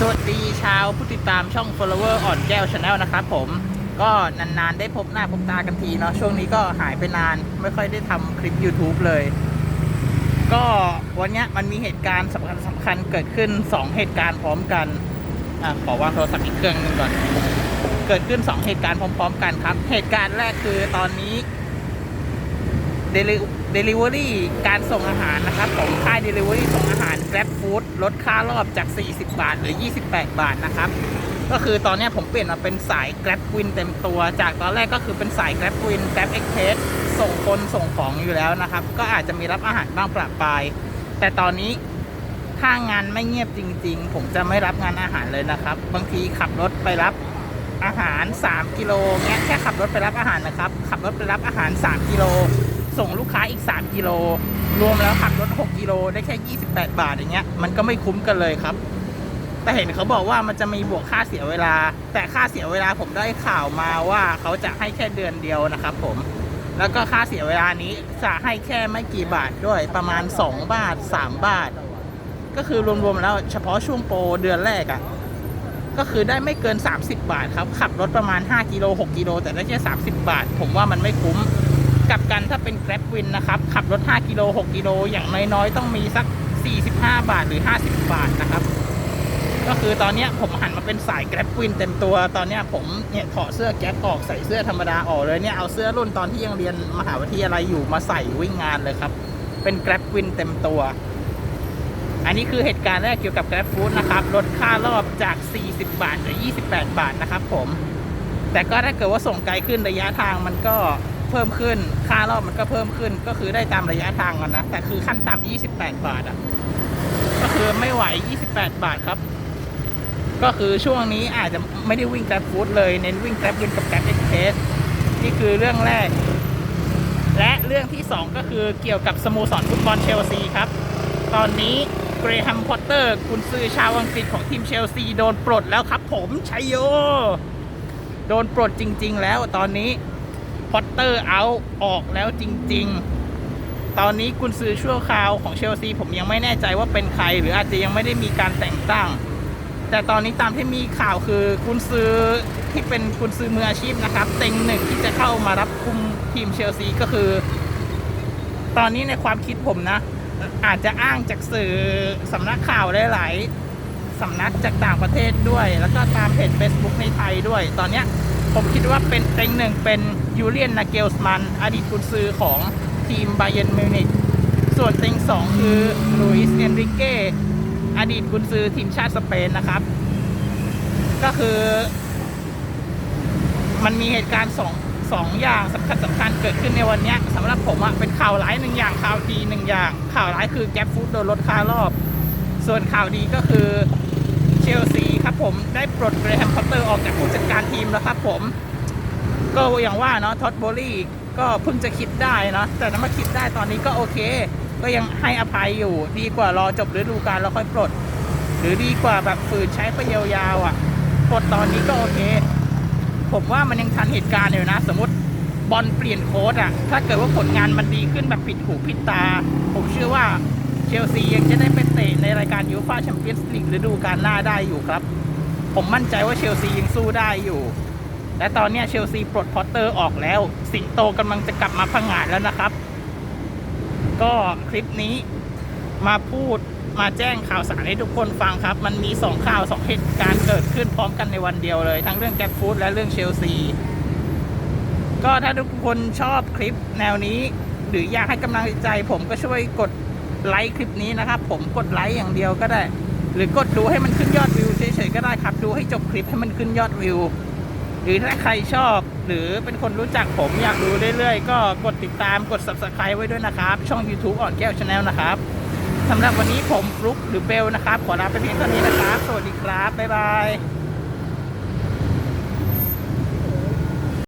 สวัสดีชาวผู้ติดตามช่อง follower อ่อนแก้ว Channel นะครับผมก็นานๆ ได้พบหน้าพบตากันทีเนาะช่วงนี้ก็หายไปนานไม่ค่อยได้ทำคลิป YouTube เลย ก็วันเนี้ยมันมีเหตุการณ์สำคัญสำคัญเกิดขึ้น 2 เหตุการณ์พร้อมกันอะขอวางโทรศัพท์อีกเครื่องหนึงก่อน เกิดขึ้น 2 เหตุการณ์พร้อม ๆ กันครับ เหตุการณ์แรกคือตอนนี้ Delivery การส่งอาหารนะครับของค่าย Delivery ส่งอาหาร Grab Food ลดค่ารอบจาก 40 บาท หรือ 28 บาทนะครับ ก็คือตอนนี้ผมเปลี่ยนมาเป็นสาย Grab Win เต็มตัว จากตอนแรกก็คือเป็นสาย Grab Win Grab Express ส่งคนส่งของอยู่แล้วนะครับ ก็อาจจะมีรับอาหารบ้างประปราย แต่ตอนนี้ถ้างานไม่เงียบจริง ๆ ผมจะไม่รับงานอาหารเลยนะครับ บางทีขับรถไปรับอาหาร 3 กิโลเงี้ยแค่ขับรถไปรับอาหารนะครับ ขับรถไปรับอาหาร 3 กิโล ส่งลูกค้าอีก 3 กิโล รวมแล้วขับรถ 6 กิโลได้แค่ 28 บาทอย่างเงี้ย มันก็ไม่คุ้มกันเลยครับ แต่เห็นเขาบอกว่ามันจะมีบวกค่าเสียเวลา แต่ค่าเสียเวลาผมได้ข่าวมาว่าเขาจะให้แค่เดือนเดียวนะครับผม แล้วก็ค่าเสียเวลานี้จะให้แค่ไม่กี่บาทด้วย ประมาณ 2 บาท 3 บาท ก็คือรวมๆแล้วเฉพาะช่วงโปรเดือนแรกอะ่ะก็คือได้ไม่เกิน 30 บาทครับ ขับรถประมาณ 5 กิโล 6 กิโล แต่ได้แค่ 30 บาท ผมว่ามันไม่คุ้ม กลับกันถ้าเป็น Grab Win นะครับ ขับรถ 5 กิโล 6 กิโล อย่างน้อยๆ ต้องมีสัก 45 บาทหรือ 50 บาทนะครับ ก็คือตอนนี้ผมหันมาเป็นสาย Grab Win เต็มตัว ตอนนี้ผมเนี่ยถอดเสื้อแก๊ปออกใส่เสื้อธรรมดาออกเลยเนี่ย เอาเสื้อรุ่นตอนที่ยังเรียนมหาวิทยาลัยอยู่มาใส่วิ่งงานเลยครับ เป็น Grab Win เต็มตัว อันนี้คือเหตุการณ์แรกเกี่ยวกับ Grab Food นะครับ ลดค่ารอบจาก 40 บาทเหลือ28 บาทนะครับผม แต่ก็ถ้าเกิดว่าส่งไกลขึ้นระยะทางมันก็ เพิ่มขึ้น ค่ารอบมันก็เพิ่มขึ้น ก็คือได้ตามระยะทางกันนะ แต่คือขั้นต่ำ28 บาทอะ ก็คือไม่ไหว 28 บาทครับ ก็คือช่วงนี้อาจจะไม่ได้วิ่ง Grab Food เลย เน้นวิ่ง Grab Win กับ Grab Express นี่คือเรื่องแรก และเรื่องที่ 2 ก็คือเกี่ยวกับสโมสรฟุตบอลเชลซีครับ ตอนนี้เกรแฮมพอตเตอร์กุนซือชาวอังกฤษของทีมเชลซีโดนปลดแล้วครับผมชัยโย โดนปลดจริง ๆ แล้วตอนนี้ พอตเตอร์เอาออกแล้วจริง ๆ ตอนนี้กุนซือชั่วคราวของเชลซีผมยังไม่แน่ใจว่าเป็นใคร หรืออาจจะยังไม่ได้มีการแต่งตั้ง แต่ตอนนี้ตามที่มีข่าวคือกุนซือที่เป็นกุนซือมืออาชีพนะครับเต็งหนึ่งที่จะเข้ามารับคุมทีมเชลซีก็คือ ตอนนี้ในความคิดผมนะ อาจจะอ้างจากสื่อสำนักข่าวหลายๆสำนักจากต่างประเทศด้วย แล้วก็ตามเพจ Facebook ในไทยด้วย ตอนเนี้ย ผมคิดว่าเป็นเต็งหนึ่งเป็นยูเลียนนาเกลสมันอดีตกุนซือของทีมไบเยนมิวนิกส่วนเต็งสองคือลุยส์เอนริเก้อดีตกุนซือทีมชาติสเปนนะครับ ก็คือ มันมีเหตุการณ์สองสองอย่างสำคัญสำคัญเกิดขึ้นในวันนี้สำหรับผมอะเป็นข่าวร้ายหนึ่งอย่างข่าวดีหนึ่งอย่าง ข่าวร้ายคือแก๊ปฟูดโดนลดค่ารอบ ส่วนข่าวดีก็คือ เชลซีครับผมได้ปลดเกรแฮมพอตเตอร์ออกจากผู้จัดการทีมแล้วครับผม ก็อย่างว่าเนาะท็อตโบลี่ก็เพิ่งจะคิดได้เนาะแต่ถ้ามาคิดได้ตอนนี้ก็โอเค ก็ยังให้อภัยอยู่ดีกว่ารอจบฤดูกาลแล้วค่อยปลด หรือดีกว่าแบบฝืนใช้ไปยาวๆอะปลดตอนนี้ก็โอเค ผมว่ามันยังทันเหตุการณ์อยู่นะ สมมติบอลเปลี่ยนโค้ดอะถ้าเกิดว่าผลงานมันดีขึ้นแบบผิดหูผิดตา ผมเชื่อว่า เชลซียังจะได้ไปเตะในรายการยูฟ่าแชมเปี้ยนส์ลีกฤดูกาลหน้าได้อยู่ครับ ผมมั่นใจว่าเชลซียังสู้ได้อยู่ และตอนนี้เชลซีปลดพอตเตอร์ออกแล้ว สิงโตกำลังจะกลับมาพังงาดแล้วนะครับ ก็คลิปนี้มาพูดมาแจ้งข่าวสารให้ทุกคนฟังครับ มันมีสองข่าวสองเหตุการณ์เกิดขึ้นพร้อมกันในวันเดียวเลย ทั้งเรื่องแกฟูดและเรื่องเชลซี ก็ถ้าทุกคนชอบคลิปแนวนี้ หรืออยากให้กำลังใจผมก็ช่วยกด ไลค์คลิปนี้นะครับ ผมกดไลค์อย่างเดียวก็ได้ หรือกดดูให้มันขึ้นยอดวิวเฉยๆก็ได้ครับ ดูให้จบคลิปให้มันขึ้นยอดวิว หรือถ้าใครชอบ หรือเป็นคนรู้จักผมอยากดูเรื่อยๆ ก็กดติดตามกด subscribe ไว้ด้วยนะครับ ช่อง YouTube อ่อนแก้วชาแนลนะครับสำหรับวันนี้ผมฟลุกหรือเบลนะครับ ขอลาไปเพียงเท่านี้นะครับ สวัสดีครับ บ๊ายบาย